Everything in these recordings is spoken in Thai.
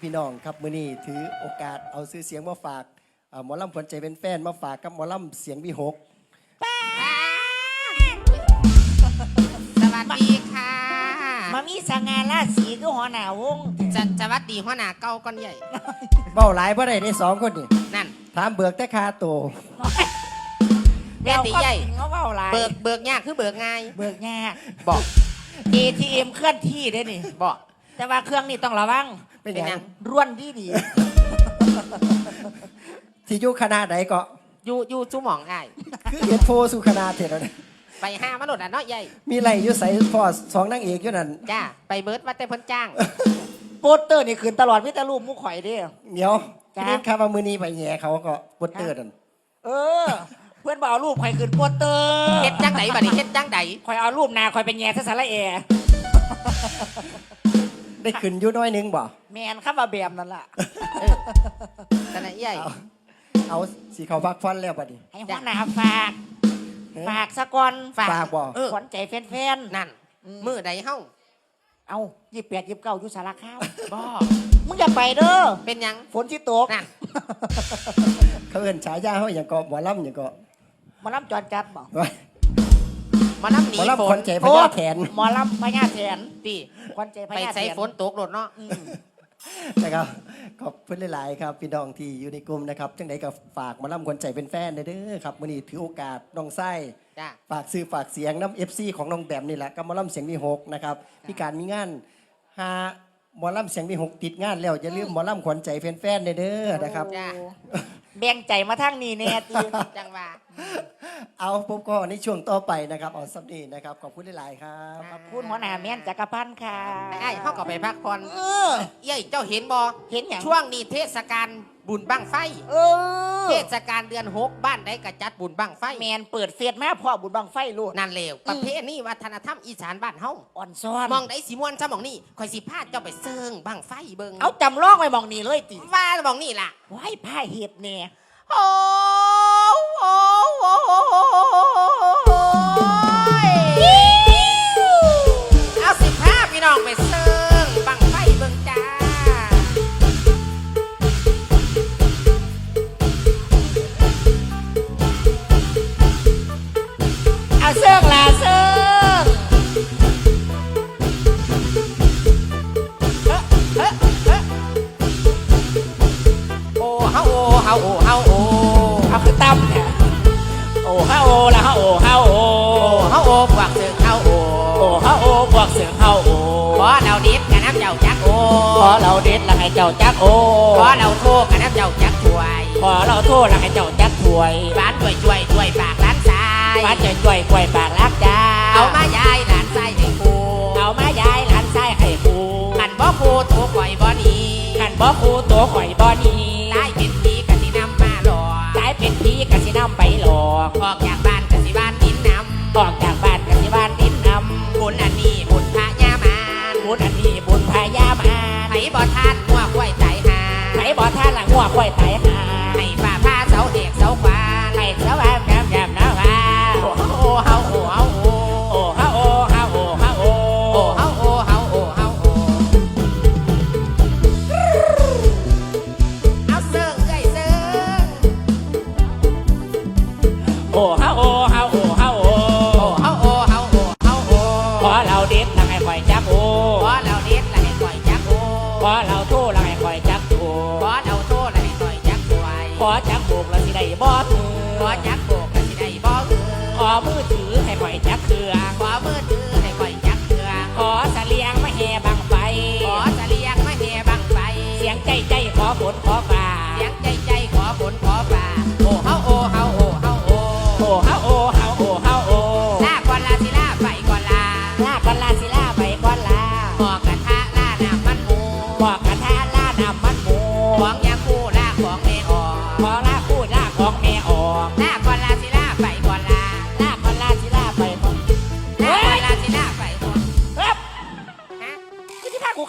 พี่น้องครับมื้อนี้ถือโอกาสเอาซื้อเสียงมาฝากเอ่อหมอลำขวัญใจเป็นแฟนมาฝากกับหมอลำเสียงวิหกสวัสดีค่ะมามีสง่าราศีก็หัวหน้าวงจะสวัสดีหัวหน้าเก่าก้อนใหญ่ เบ้าหลายบ่ได้ได้สองคนนี่นั่น ถามเบิกแต่คาโตวแม่ตีใหญ่เขาเบาหลายเบิกเบิกยากคือเบิกง่าย เบิกยาก บอก ATM เคลื่อนที่ได้นี่ บอกแต่ว่าเครื่องนี่ต้องระวัง เป็นหเป็นหยัยังงร่วนดีดีที่อยู่คณะใดก็อยู่อยู่จุหมองอ้ายคือเห็นโฟสู่คณะเถิดแล้วเนี่ยไปห้ามนุษย์อะเนาะใหญ่มีไรอยู่ใส่พอสองนางเอกอยู่นั่นจ้าไปเบิร์ดว่าแต่เพิ่นจ้าง โปสเตอร์นี่คืนตลอดมิตรรูปมุกข่อยเด้ เดี๋ยวจ้าเรียนครับว่ามื้อนี้ไปแหย่เขาก็ปวดเตอร์นั่นเออ เพื่อนบอกเอารูปข่อยคืนโปสเตอร์เฮ็ดจังไดบัดนี้เฮ็ดจังไดข่อยเอารูปหนาข่อยเป็นแย่ทศระเอ ได้ขึ้นอยู่น้อยหนึงบ่ แมนข้ามาแบบนั่นล่ะ เออแต่ไหนใหญ่ เอา เอาสีเขาพักฟันแล้วบัดนี้ ให้หัวหน้าฝาก ฝากสะกอนฝากฝากบ่ เออขวัญใจแฟนนั่น มือใดเฮ้าๆ เอายี่แปดยี่เก้าอยู่สารข้าวบ่มึงอย่าไปเด้อ เป็นหยัง ฝนที่ตกนั่น เขาเอิ้นฉายาเฮาอย่างก็หมอลำอย่างก็หมาลำจอดจัดบ่ว่า มาน้ำหนีหมอลำฝขวันญใจพญาแถน หมอลำพญาแถนตีควันใจพไปญาแถใส่นฝนตกโดดเนาะอืม นะครับขอบคุณหลาย ๆ ครับพี่น้องที่อยู่ในกลุ่มนะครับจังไดก็ฝากหมาล่ำคนใจเป็นแฟนเด้อครับมื้อนี้ถือโอกาสน้องไส้จ้าฝากซื้อฝากเสียงน้ำเอฟซีของน้องแบมนี่แหละกับหมอล่ำเสียงมีหกนะครับพี่การมีงานหาหมอล่ำเสียงมีหกติดงานแล้วอย่าลืมหมอล่ำขวัญใจแฟนๆเด้อนะครับ จ้า แบ่งใจมาทั้งนี้แน่ตีจังว่าเอาผมก็ในช่วงต่อไปนะครับเอาสัปดีนะครับ ขอบคุณหลายๆครับขอบคุณหัวหน้าแม่นจักรพันธ์ค่ะไอ้เข้าก็ไปพักผ่อนเออเย้ยเจ้าเห็นบ่เห็นอย่างช่วงนี้เทศกาล บุญบั้งไฟเออเทศกาลเดือนหกบ้านใดก็จัดบุญบั้งไฟแมนเปิดเฟซมาพ่อบุญบังไฟลูกนั่นเลวประเพณีวัฒนธรรมอีสานบ้านเฮาอ่อนซ้อนมองได้สิม่วนซะมองนี่ข่อยสิพาเจ้าไปเซิงบั้งไฟเบิ่งเอาจำลองไว้มองนี่เลยติว่ามองนี่ล่ะไว้ผ้าเห็ดแน่โอ้โอ้โอ้ ขอเราเด็ดละให้เจ้าจักโอขอเราโทษกันน้ำเจ้าจักช่วย ขอเราโทษละให้เจ้าจักถวยบ้านช่วยช่วยช่วยปากร้านซ้ายฟ้าจะจ่วยกวยปากรักจ้าเอามายายหลานซ้ายให้กูเอามายายหลานชายให้กูขันบ่กูโถข่อยบ่หนีขันบ่คูตัวข่อยบ่นีตายเป็นผีกันสินำมาหลอกสายเป็นพี่กสินำไปหลอกออกจากบ้านกันสิบ้าน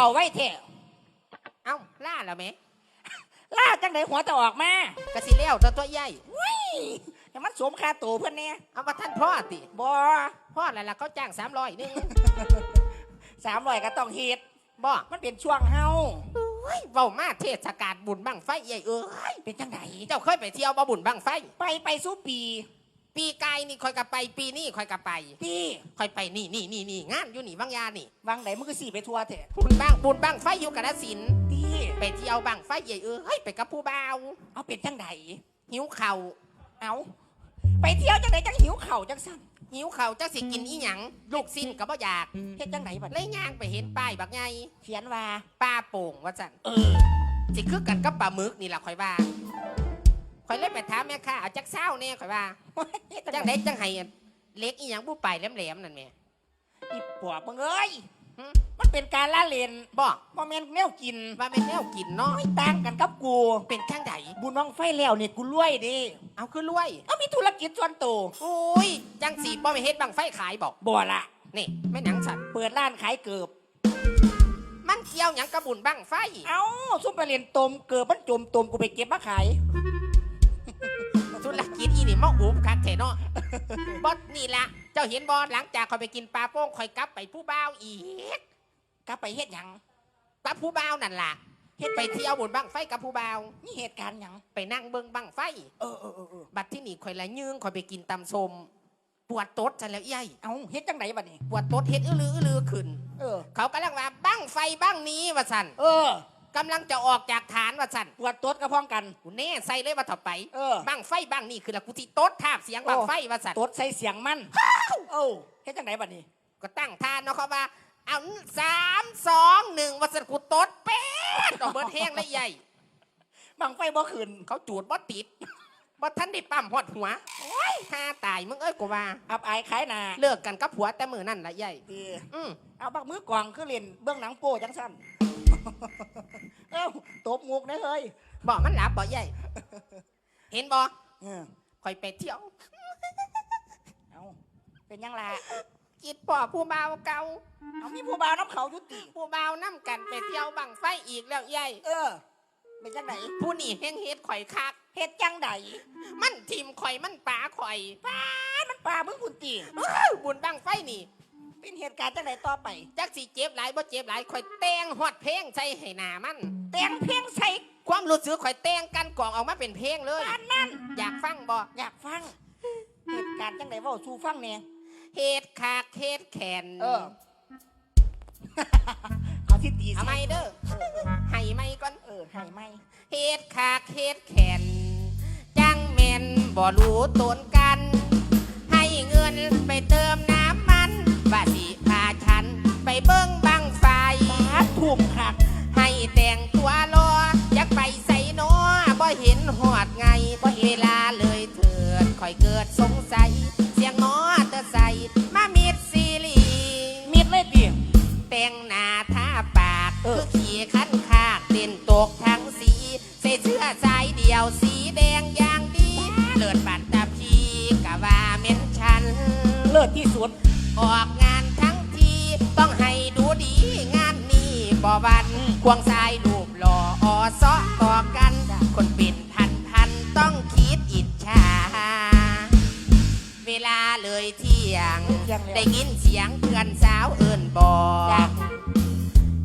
เข่าไว้เถอะเอ้าลาแล้วไหมลาจังไดหัวจะออกมากระสิเลี้ยวตัวตัวใหญ่แต่มันสวมคาตัวเพื่อนเนี่ยเอามาท่านพ่อติบอพ่ออะไรล่ะเขาจ้างสามร้อยนึงสามร้อยก็ต้องเฮ็ดบ่มันเป็นช่วงเฮาโอ้อ้ยเว้ามาเทศกาลบุญบังไฟใหญ่เอ้ยเป็นจังไดเจ้าเคยไปเที่ยวบ่บุญบังไฟ ไปไปสู้ปี ปีกายนี่คอยกลับไป ปีนี้คอยกลับไปพี่คอยไปนี่นี่นี่นี่งานอยู่นี่บางยานี่วังไหนมึงก็สี่ไปทัวร์เถอะบุญบังบุญบังไฟอยู่กาฬสินธุ์พี่ไปเที่ยวบังไฟใหญ่เอ้ยไปกับผู้บ่าวเอาเป็นจังไดหิวเข่าวเอาไปเที่ยวจังไดจังหิวเข่าวจังสั่นหิวเข่าวจะสิกินอีหยังลูกสิ้นก็บ่อยากเฮ็ดจังไดบัดเลยย่างไปเห็นป้ายบักไงเขียนว่าปลาโป่งว่าจันเออสิคือกันกับปลาหมึกนี่แหละคอยว่า คอยเลยไปถามแม่ค้าเอาจักเศร้าแน่คอยว่าเฮ็ดจัจังงไดไดจังไห้เล็กอีหยังผู้ไปแหลมๆนั่นแหม่อีปอบมึงเอ้ยหึมันเป็นการละเล่นบอกบ่แม่นแนวกินว่าเป็นแนวกินเนาะไม่ต่างกันกับกูเป็นจังไดบุญน้องไฟแล้วนี่กูรวยเดิเอาคือรวยเอามีธุรกิจส่วนตัวโอ้ยจังสีบ่ไปเฮ็ดบังไฟขายบอกบ่ละนี่แม่หนังสันเปิดร้านขายเกือบมันเกี่ยวหยังกระบุญบังไฟ เอ้าซุ่มไปเรียนตมเกือบมันจมตมกูไปเก็บมาขายธุรกิจอีนี่ มาอุบคักแท้เนาะบอสนี่ละเจ้าเห็นบอหลังจากคอยไปกินปลาโป้งคอยกลับไปผู้บ่าวอีกกลับไปเฮ็ดหยังกลับผู้บ่าวนั่นล่ะเฮ็ดไปเที่ยวบุญบังไฟกับผู้บ่าวนี่เหตุการณ์หยังไปนั่งเบิ่งบังไฟ เออเออเออเออบัดที่นี่คอยละยืงคอยไปกินตำสมปวดตดจันแล้วใหญ่เอาเฮ็ดจังไดบัดนี้ปวดตดเฮ็ดอื้อลืออื้อลือขึ้น เออ เขากำลังว่าบังไฟบังนี้ว่าสันเออ กำลังจะออกจากฐานว่าสันปวดตดกระพ้องกัน กูแน่ใส่เลยว่าถอดไปเออ บังไฟบังนี่คือละกูที่ตดทาบเสียงบังไฟว่าสันตดใส่เสียงมันเอ้าเฮ็ดจังไดบัดนี้ ก็ตั้งท่านเนาะเขาว่า เอาสามสองหนึ่งว่าสันกูตดเป๊ดดอกเบิร์ดแห้งเลยใหญ่ บังไฟบ่ขึ้นเขาจูดบ่ติดบ่ทันได้ปั๊มหอดหัวโอ้ยฆ่าตายมึงเอ้ยกูว่า อับอายขายหน้าเลิกกันกับผัวแต่มือนั่นละใหญ่เอออืมเอาบักมือกวางคือเล่นเบื้องหนังโป้จังซั่น เอ้าตบมุกนะเฮ้ยบอกมันหลับบ่ใหญ่เห็นบ่เออคอยไปเที่ยว เอาเป็นยังล่ะกิดพ่อผู้บ่าวเก่าเอามีผู้บ่าวน้ำเขาอยุติ ผู้บ่าวนํกันไปเที่ยวบังไฟอีกแล้วใหญ่เออ เป็นจังไดผู้นี่แห้งเฮ็ดข่อยคัก เฮ็ดจังไดมันทิมข่อยมันป่าข่อย มันป่ามึงคุณตีอ้าวบุญบังไฟนี่ เป็นเหตุการณ์จังไดต่อไป จักสิเจ็บหลายบ่เจ็บหลายข่อยแต่งฮอดเพลงใส่ให้หน้ามัน แต่งเพลงใส่ความรู้สึกข่อยแต่งกันกล่องออกมาเป็นเพลงเลย อันนั้น อยากฟังบ่อยากฟัง เหตุการณ์จังไดเว้าสู่ฟังแหน่เฮ็ดคากเฮ็ดแขนเออ เอาที่ตีเอาสิไม่เด้อให้ไม่ก่อน เออให้ไหมเฮ็ดคากเฮ็ดแขน จังแม่นบ่รู้ตนกัน ให้เงินไปเติมน้ำมัน ว่าสิพาฉัน ไปเบิ่งบังไฟบาดทุ่มคักให้แต่งตัวรออยากไปใส่นอบ่เห็นหอดไงเวลาเลยเถิดคอยเกิดสงสัย เสียงมอเตอร์ไซค์มามิดซีรีส์มิดเลยติแต่งหน้าทาปากเออคือขี่คันคากเต้นตกทั้งสีใส่เสื้อสายเดียวสีแดงอย่างดี เลิศบัตรตาพีกะว่าเม้นฉัน เลิศที่สุดออก วันควงสายรูปหล่ออซอต่อกัน คนเป็นพันพันต้องคิดอิจฉา เวลาเลยเที่ยง เที่ยงแล้ว ได้ยินเสียงเพื่อนสาวเอินบอก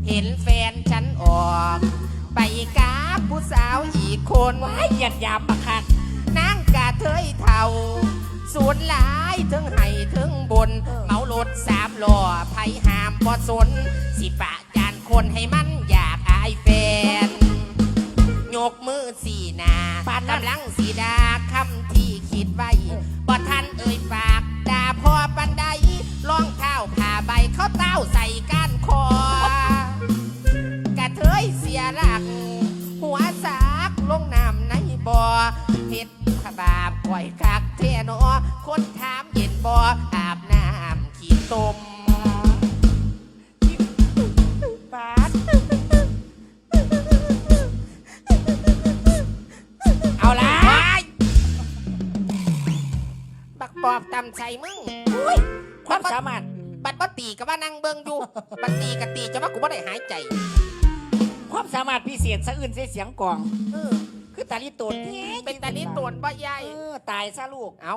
เห็นแฟนฉันออก ไปกับผู้สาวอีกคน ว้ายหยียดหยามปะคักนางกะเทยเท่าสูนหลายถึงให้ถึงบน เมารถสามล้อไผหามบ่สน สิปะจา คนให้มันอยากอายแฟน ยกมือสีหนาปานนั้นกำลังสีดาคำที่คิดไว้บ่ทันเอ่ยปากด่าพอปันใดรองเท้าผ่าใบเขาเต้าใส่ ปอบตำใส่มึงอุ้ยความสามารถ บัดบ่ตีก็ว่านั่งเบิ่งอยู่ บัดตีก็ตีจะว่ากูบ่ได้หายใจความสามารถพิเศษสะอื่นใส่เสียงกลอง เออคือตาลิโตนแท้เป็นตาลิตวนบ่ใหญ่เออตายซะลูก เอา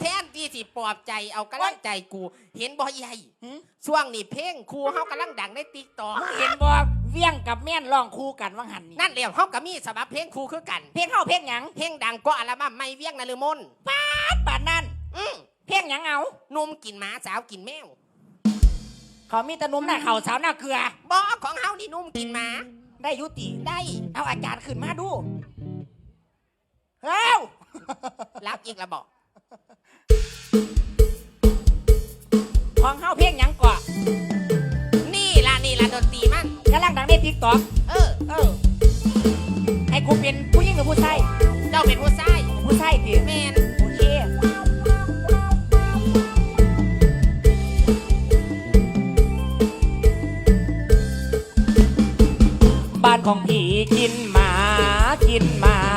แทนที่สิปลอบใจเอากำลังใจกู เห็นบ่ใหญ่หึช่วงนี้เพลงครูเฮากำลังดังในติ๊กต็อกมึงเห็นบ อกเวียงกับแม่นร้องคู่กันว่างหันนี่นั่นเดียวเขาก็มีสบับเพลงครูคือกัน เพลงเข้าเพลงหยังเพลงดังก็อัลบั้มไม่เวียงนฤมลป่านนั้นอืมเพลงหยังเอาหนุ่มกินหมาสาวกินแมวเขามีแตะนุ่มหน้าเขาสาวหน้าเกลือบอของเฮานี่หนุ่มกินหมา ได้ยุติ ได้เอาอาจารย์ขึ้นมาดู เฮ้า รับอีกระบอกของเข้าเพลงหยังก่อนนี่ล่ะนี่ล่ะดนตรีมันกำลังดังใน ทิกตอกเออ เออ ให้กูเป็นผู้หญิงหรือผู้ชายเจ้าเป็นผู้ชายผู้ชายดิแมนโอเคบ้านของพี่กินหมากินหมามา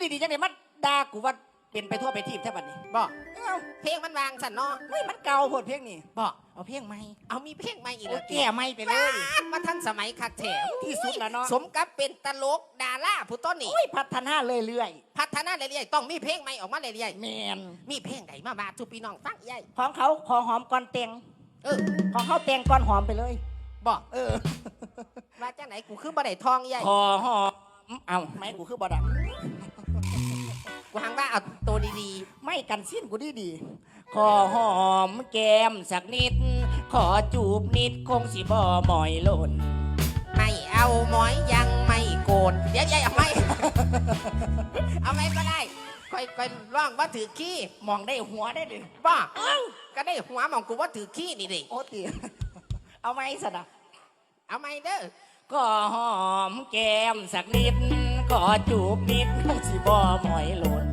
อยู่ดีๆจังไดมันด่ากูว่าเป็นไปทั่วไปทีบแท่บัดนี้บอกเอ้าเพลงมันวางสันเนาะเฮ้ยมันเก่าโพดเพลงนี้บอกเอาเพลงใหม่เอามีเพลงใหม่อีกโอ้แล้วแก่ใหม่ไปเลยมาทันสมัยคักแถวที่สุดแล้วเนาะสมกับเป็นตลกดาราผู้ต้นนี่โอ้ยพัฒนาเรื่อยพัฒนาเรื่อยๆต้องมีเพลงใหม่ออกมาเรื่อยๆแมนๆมีเพลงไหนมาบาทุกพี่น้องฟังใหญ่ของเขาขอหอมก่อนเตียงเออของเขาเตียงก่อนหอมไปเลยบอกเออว่าจ้าไหนกูคือบ่ได้ทองใหญ่ขอหอมเอาไม่กูคือบอดั งกูหังว่าเอาตัวดีไม่กันสิ้นกูดีดีๆขอหอมแก้มสักนิด ขอจูบนิดคงสิบ่หมอยหล่นๆไม่เอาหมอยยังไม่โกนเดี๋ยวใหญ่เอาไหม เอาไหมก็ได้ค่อยๆร้องว่าถือขี้มองได้หัวได้ดิบอกก็ได้หัวมองกูว่าถือขี้นี่ดิโอ้ตีเอาไหมสนะเอาไหมเด้อ ก็หอมแก้มสักนิด ขอจูบนิดคงสิบ่หมอยหล่น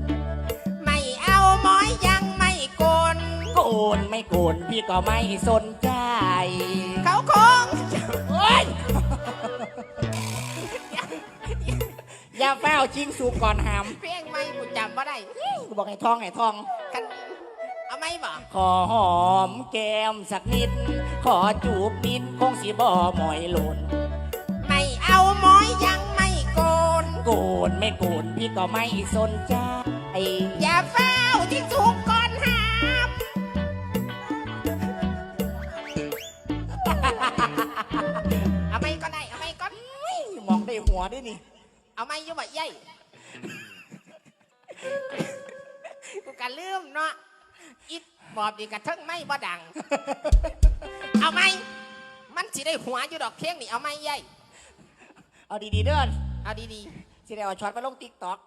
ไม่เอาหมอยยังไม่โกนโกนไม่โกนพี่ก็ไม่สนใจ เขาคงเฮ้ยอย่าเฝ้าชิงสูก่อนหามเพลงไม่กูจำว่าได้กูบอกให้ทองให้ทองกันเอาไหมบอกขอหอมแก้มสักนิด ขอจูบนิดคงสิบ่หมอยหล่นไม่เอาหมอยยังไม่โกน โกนไม่โกนพี่ก็ไม่สนใจ อย่าเฝ้าที่ถูกก่อนห้ามเอาไหมก็ได้เอาไหมก็มองได้หัวด้วยนี่ เอาไหมอยุ่บะใหญ่กูกันลืมเนาะอิดบอบดีกระเทิงไม่บ่ดัง เอาไหมมันสิได้หัวอยู่ดอกเพียงนี่เอาไหมใหญ่ เอาดีๆเด้อ เอาดี สิได้เอาช็อตไปลงติ๊กต็อก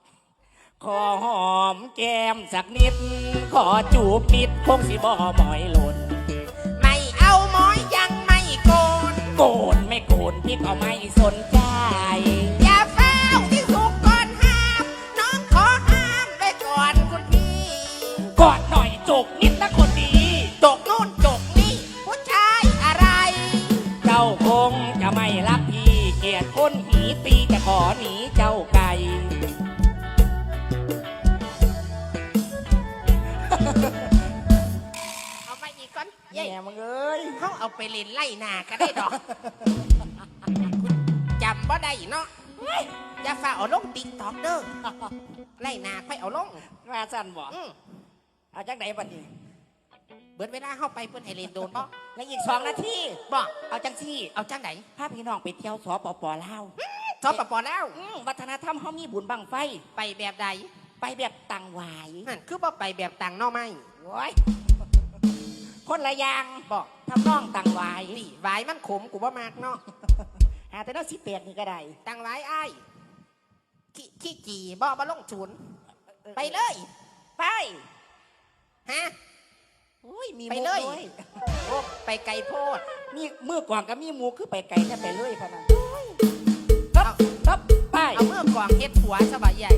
ขอหอมแก้มสักนิด ขอจูบนิดคงสิบ่หมอยหล่นๆไม่เอาหมอยยังไม่โกนโกนไม่โกนพี่ก็ไม่สนใจ อย่าเฝ้าที่ถูกก่อนห้าม น้องขอห้ามไปก่อนคุณพี่กอดหน่อยจกนิดนะคนดีจกนู่นจกนี่ผู้ชายอะไร เจ้าคงจะไม่รัก เขาเอาไปเล่นไล่นาก็ได้ดอกจำว่าได้เนาะอย่าฝ่าเอาลงติ๊กต็อกเด้อไล่นาค่อยเอาลงมาสั่นบ่อืมเอาจักไหนบัดนี้เบิดเวลาเข้าไปเพื่อนให้เล่นโดนบ่แล้วอีกสองนาทีบ่เอาจังซี่เอาจังไหนพาพี่น้องไปเที่ยวสปปลาวทอปปอแล้วอืมวัฒนธรรมเขามีบุญบังไฟไปแบบใดไไปแบบตังหวายนั่นคือบ่ไปแบบต่างเนอกไม่โอ้ย คนละอย่างบอกทำน้องตังหวายตีไว้มันขมกูบ่มากเนาะหาแต่น้องสิเปียกนี่ก็ได้ต่างไว้อ้ายขี้ขี้จีบ่บ่ลงทุน ไปเลย ไปฮะ อุ้ยมีไปมุกเลย ด้วยโอ้ไปไกลโพด มีมือกว่างก็มีหมูคือไปไก่แต่ไปเลยพะนันตับตับไปเอาเมื่อกวางเฮ็ดหัวสบายใหญ่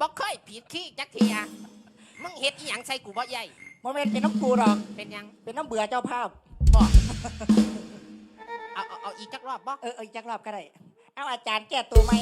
บ่เคยผิดขี้จักเทียมึงเฮ็ดอีหยังใส่กูบ่ใหญ่โมเมนเป็นน้ำกูหรอก เป็นหยังเป็นน้ำเบื่อเจ้าภาพบอกเอาเอาเอาอีกจักรอบบ่เออเออจักรอบก็ได้ เอาอาจารย์แก้ตัวไหม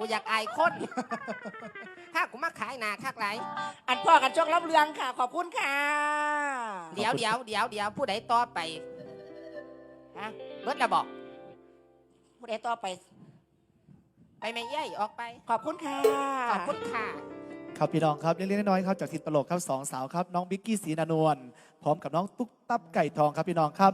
กูอยากอายคนถ้ากูมาขายหนาคักไรอันพ่อกันช่วงรับเรืองค่ะ ขอบคุณค่ะ เดี๋ยวเดี๋ยวเดี๋ยวเดี๋ยวผู้ใดต่อไปฮะเบิดระบอกผู้ใดต่อไป ไปไม่เย่ยออกไป ขอบคุณค่ะ ขอบคุณค่ะ ครับพี่น้องครับเล็กๆน้อยๆครับจากทิศตลกครับสองสาวครับ น้องบิ๊กกี้ศรีนานวลพร้อมกับน้องตุ๊กตับไก่ทองครับพี่น้องครับ